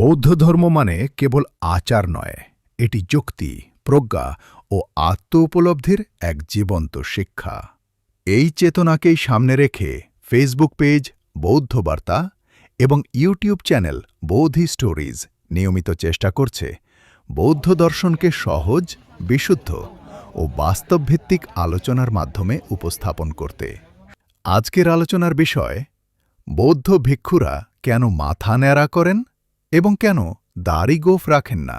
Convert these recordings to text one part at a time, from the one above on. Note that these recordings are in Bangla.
বৌদ্ধ ধর্ম মানে কেবল আচার নয়, এটি যুক্তি, প্রজ্ঞা ও আত্ম উপলব্ধির এক জীবন্ত শিক্ষা। এই চেতনাকেই সামনে রেখে ফেসবুক পেজ বৌদ্ধ বার্তা এবং ইউটিউব চ্যানেল বৌদ্ধি স্টোরিজ নিয়মিত চেষ্টা করছে। বৌদ্ধ দর্শনকে সহজ, বিশুদ্ধ ও বাস্তবভিত্তিক আলোচনার মাধ্যমে উপস্থাপন করতে। আজকের আলোচনার বিষয়, বৌদ্ধ ভিক্ষুরা কেন মাথা ন্যাড়া করেন? এবং কেন দাড়ি গোফ রাখেন না?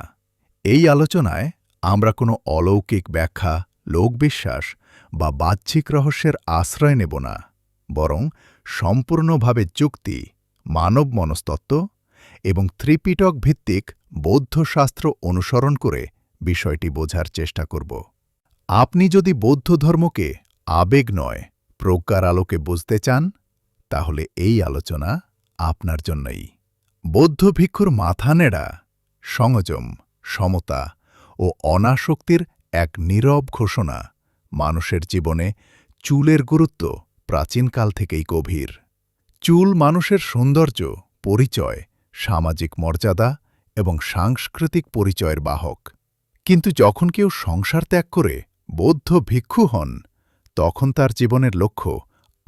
এই আলোচনায় আমরা কোনো অলৌকিক ব্যাখ্যা, লোকবিশ্বাস বা বাহ্যিক রহস্যের আশ্রয় নেব না, বরং সম্পূর্ণভাবে যুক্তি, মানব মনস্তত্ত্ব এবং ত্রিপিটক ভিত্তিক বৌদ্ধ শাস্ত্র অনুসরণ করে বিষয়টি বোঝার চেষ্টা করব। আপনি যদি বৌদ্ধ ধর্মকে আবেগ নয়, প্রজ্ঞার আলোকে বুঝতে চান, তাহলে এই আলোচনা আপনার জন্যই। বৌদ্ধ ভিক্ষুর মাথা নেড়া সংযম, সমতা ও অনাসক্তির এক নীরব ঘোষণা মানুষের জীবনে চুলের গুরুত্ব প্রাচীনকাল থেকেই গভীর। চুল মানুষের সৌন্দর্য, পরিচয়, সামাজিক মর্যাদা এবং সাংস্কৃতিক পরিচয়ের বাহক। কিন্তু যখন কেউ সংসার ত্যাগ করে বৌদ্ধ ভিক্ষু হন, তখন তার জীবনের লক্ষ্য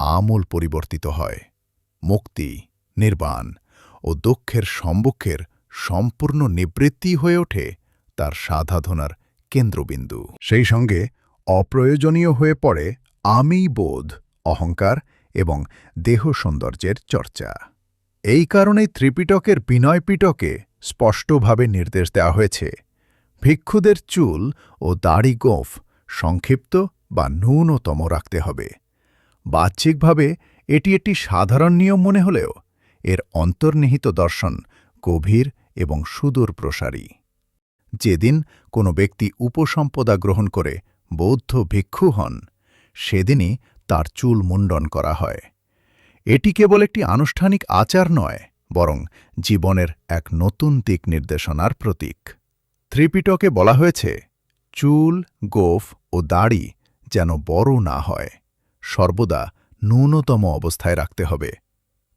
আমূল পরিবর্তিত হয়। মুক্তি, নির্বাণ ও দুঃখের সম্মুখের সম্পূর্ণ নিবৃত্তি হয়ে ওঠে তার সাধাধনার কেন্দ্রবিন্দু। সেই সঙ্গে অপ্রয়োজনীয় হয়ে পড়ে আমি বোধ, অহংকার এবং দেহ সৌন্দর্যের চর্চা। এই কারণেই ত্রিপিটকের বিনয়পিটকে স্পষ্টভাবে নির্দেশ দেওয়া হয়েছে, ভিক্ষুদের চুল ও দাড়ি গোঁফ সংক্ষিপ্ত বা ন্যূনতম রাখতে হবে। বাহ্যিকভাবে এটি একটি সাধারণ নিয়ম মনে হলেও এর অন্তর্নিহিত দর্শন গভীর এবং সুদূর প্রসারী। যেদিন কোনো ব্যক্তি উপসম্পদা গ্রহণ করে বৌদ্ধ ভিক্ষু হন, সেদিনই তার চুল মুন্ডন করা হয়। এটি কেবল একটি আনুষ্ঠানিক আচার নয়, বরং জীবনের এক নতুন দিক নির্দেশনার প্রতীক। ত্রিপিটকে বলা হয়েছে, চুল, গোফ ও দাড়ি যেন বড় না হয়, সর্বদা ন্যূনতম অবস্থায় রাখতে হবে।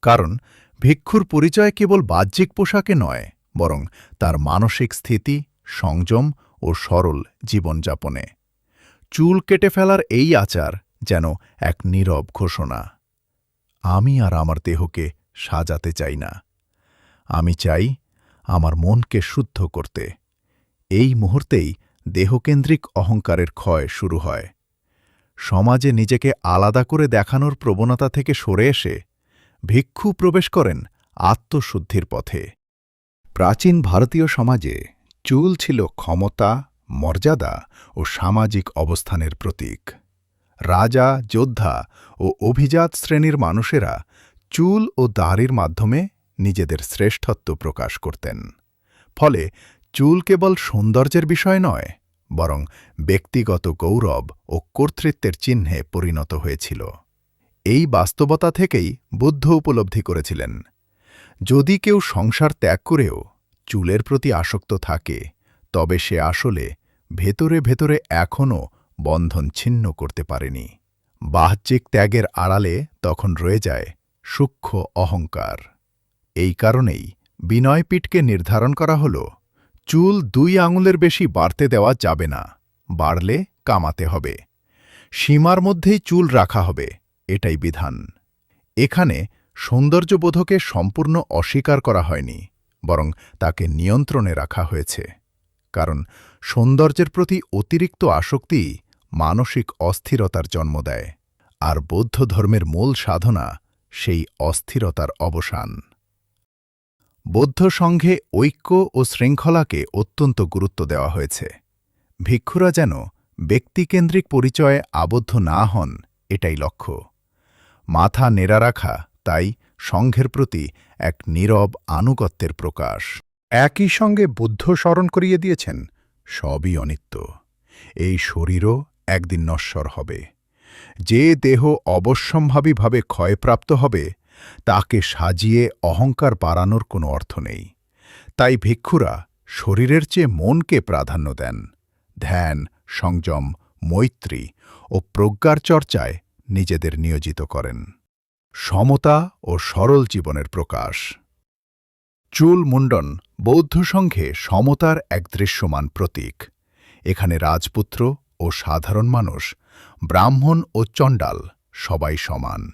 কারণ ভিক্ষুর পরিচয় কেবল বাহ্যিক পোশাকে নয়, বরং তার মানসিক স্থিতি, সংযম ও সরল জীবনযাপনে। চুল কেটে ফেলার এই আচার যেন এক নীরব ঘোষণা। আমি আর আমার দেহকে সাজাতে চাই না। আমি চাই আমার মনকে শুদ্ধ করতে। এই মুহূর্তেই দেহকেন্দ্রিক অহংকারের ক্ষয় শুরু হয়। সমাজে নিজেকে আলাদা করে দেখানোর প্রবণতা থেকে সরে এসে ভিক্ষু প্রবেশ করেন আত্মশুদ্ধির পথে। প্রাচীন ভারতীয় সমাজে চুল ছিল ক্ষমতা, মর্যাদা ও সামাজিক অবস্থানের প্রতীক। রাজা, যোদ্ধা ও অভিজাত শ্রেণির মানুষেরা চুল ও দাড়ির মাধ্যমে নিজেদের শ্রেষ্ঠত্ব প্রকাশ করতেন। ফলে চুল কেবল সৌন্দর্যের বিষয় নয়, বরং ব্যক্তিগত গৌরব ও কর্তৃত্বের চিহ্নে পরিণত হয়েছিল। এই বাস্তবতা থেকেই বুদ্ধ উপলব্ধি করেছিলেন। যদি কেউ সংসার ত্যাগ করেও চুলের প্রতি আসক্ত থাকে, তবে সে আসলে ভেতরে ভেতরে এখনও বন্ধন ছিন্ন করতে পারেনি। বাহ্যিক ত্যাগের আড়ালে তখন রয়ে যায় সূক্ষ্ম অহংকার। এই কারণেই বিনয়পীঠকে নির্ধারণ করা হল, চুল দুই আঙুলের বেশি বাড়তে দেওয়া যাবে না, বাড়লে কামাতে হবে। সীমার মধ্যেই চুল রাখা হবে। এটাই বিধান। এখানে সৌন্দর্যবোধকে সম্পূর্ণ অস্বীকার করা হয়নি, বরং তাকে নিয়ন্ত্রণে রাখা হয়েছে। কারণ সৌন্দর্যের প্রতি অতিরিক্ত আসক্তি মানসিক অস্থিরতার জন্ম দেয়, আর বৌদ্ধ ধর্মের মূল সাধনা সেই অস্থিরতার অবসান। বৌদ্ধ সংঘে ঐক্য ও শৃঙ্খলাকে অত্যন্ত গুরুত্ব দেওয়া হয়েছে। ভিক্ষুরা যেন ব্যক্তিকেন্দ্রিক পরিচয়ে আবদ্ধ না হন, এটাই লক্ষ্য। মাথা নেড়া রাখা, তাই সংঘের প্রতি এক নীরব আনুগত্যের প্রকাশ। একই সঙ্গে বুদ্ধ স্মরণ করিয়ে দিয়েছেন, সবই অনিত্য। এই শরীরও একদিন নশ্বর হবে। যে দেহ অবশ্যম্ভাবীভাবে ক্ষয়প্রাপ্ত হবে, তাকে সাজিয়ে অহংকার বাড়ানোর কোনো অর্থ নেই। তাই ভিক্ষুরা শরীরের চেয়ে মনকে প্রাধান্য দেন। ধ্যান, সংযম, মৈত্রী ও প্রজ্ঞার চর্চায় নিজেদের নিয়োজিত করেন। সমতা ও সরল জীবনের প্রকাশ। চুল মুন্ডন বৌদ্ধ সংঘে সমতার এক দৃশ্যমান প্রতীক। এখানে রাজপুত্র ও সাধারণ মানুষ, ব্রাহ্মণ ও চণ্ডাল সবাই সমান।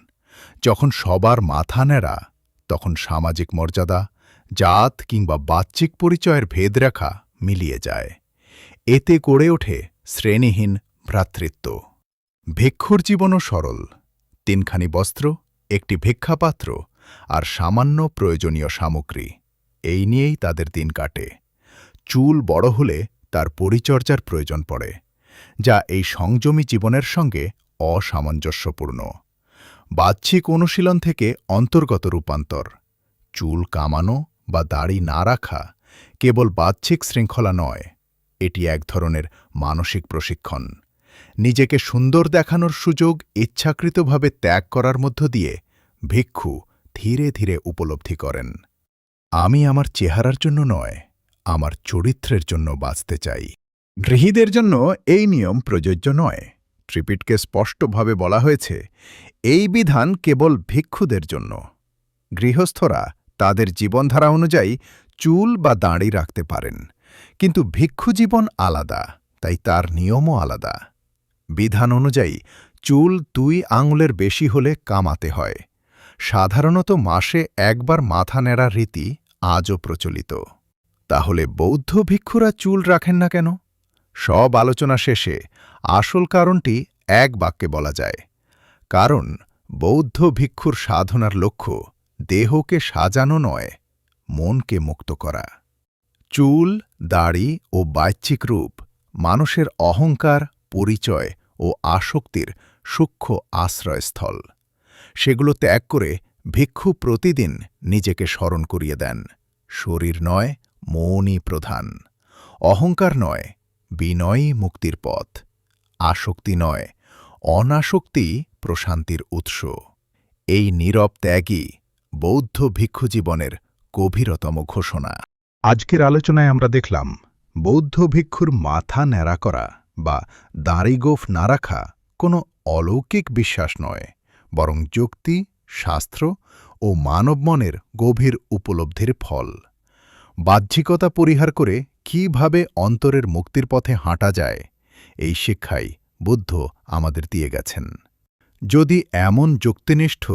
যখন সবার মাথা নেড়া তখন সামাজিক মর্যাদা, জাত কিংবা বাহ্যিক পরিচয়ের ভেদ ভেদরেখা মিলিয়ে যায়। এতে গড়ে ওঠে শ্রেণীহীন ভ্রাতৃত্ব। ভিক্ষুর জীবনও সরল। তিনখানি বস্ত্র, একটি ভিক্ষাপাত্র আর সামান্য প্রয়োজনীয় সামগ্রী। এই নিয়েই তাদের দিন কাটে। চুল বড় হলে তার পরিচর্যার প্রয়োজন পড়ে, যা এই সংযমী জীবনের সঙ্গে অসামঞ্জস্যপূর্ণ। বাহ্যিক অনুশীলন থেকে অন্তর্গত রূপান্তর। চুল কামানো বা দাড়ি না রাখা কেবল বাহ্যিক শৃঙ্খলা নয়, এটি এক ধরনের মানসিক প্রশিক্ষণ। নিজেকে সুন্দর দেখানোর সুযোগ ইচ্ছাকৃতভাবে ত্যাগ করার মধ্য দিয়ে ভিক্ষু ধীরে ধীরে উপলব্ধি করেন। আমি আমার চেহারার জন্য নয়, আমার চরিত্রের জন্য বাঁচতে চাই। গৃহীদের জন্য এই নিয়ম প্রযোজ্য নয়। ত্রিপিটকে স্পষ্টভাবে বলা হয়েছে, এই বিধান কেবল ভিক্ষুদের জন্য। গৃহস্থরা তাদের জীবনধারা অনুযায়ী চুল বা দাঁড়ি রাখতে পারেন, কিন্তু ভিক্ষু জীবন আলাদা, তাই তার নিয়মও আলাদা। বিধান অনুযায়ী চুল দুই আঙুলের বেশি হলে কামাতে হয়। সাধারণত মাসে একবার মাথা নেড়ার রীতি আজও প্রচলিত। তাহলে বৌদ্ধ ভিক্ষুরা চুল রাখেন না কেন? সব আলোচনা শেষে আসল কারণটি এক বাক্যে বলা যায়। কারণ বৌদ্ধ ভিক্ষুর সাধনার লক্ষ্য দেহকে সাজানো নয়, মনকে মুক্ত করা। চুল, দাড়ি ও বাহ্যিক রূপ মানুষের অহংকার পরিচয় ও আসক্তির সূক্ষ্ম আশ্রয়স্থল। সেগুলো ত্যাগ করে ভিক্ষু প্রতিদিন নিজেকে স্মরণ করিয়ে দেন। শরীর নয়, মনই প্রধান। অহংকার নয়, বিনয়ই মুক্তির পথ। আসক্তি নয়, অনাসক্তি প্রশান্তির উৎস। এই নীরব ত্যাগই বৌদ্ধ ভিক্ষু জীবনের গভীরতম ঘোষণা। আজকের আলোচনায় আমরা দেখলাম বৌদ্ধ ভিক্ষুর মাথা ন্যাড়া করা। বা দাঁড়িগোফ না রাখা কোনো অলৌকিক বিশ্বাস নয়, বরং যুক্তি, শাস্ত্র ও মানবমনের গভীর উপলব্ধির ফল। বাহ্যিকতা পরিহার করে কীভাবে অন্তরের মুক্তির পথে হাঁটা যায়, এই শিক্ষাই বুদ্ধ আমাদের দিয়ে গেছেন। যদি এমন যুক্তিনিষ্ঠ,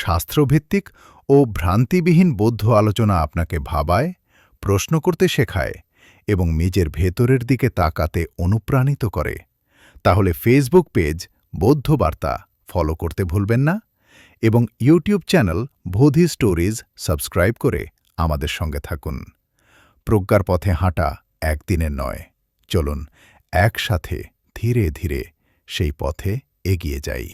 শাস্ত্রভিত্তিক ও ভ্রান্তিবিহীন বৌদ্ধ আলোচনা আপনাকে ভাবায়, প্রশ্ন করতে শেখায় এবং নিজের ভেতরের দিকে তাকাতে অনুপ্রাণিত করে। তাহলে ফেসবুক পেজ বৌদ্ধ বার্তা ফলো করতে ভুলবেন না এবং YouTube channel Bodhi stories subscribe করে আমাদের সঙ্গে থাকুন। প্রজ্ঞার পথে হাঁটা একদিনের নয়। চলুন একসাথে ধীরে ধীরে সেই পথে এগিয়ে যাই।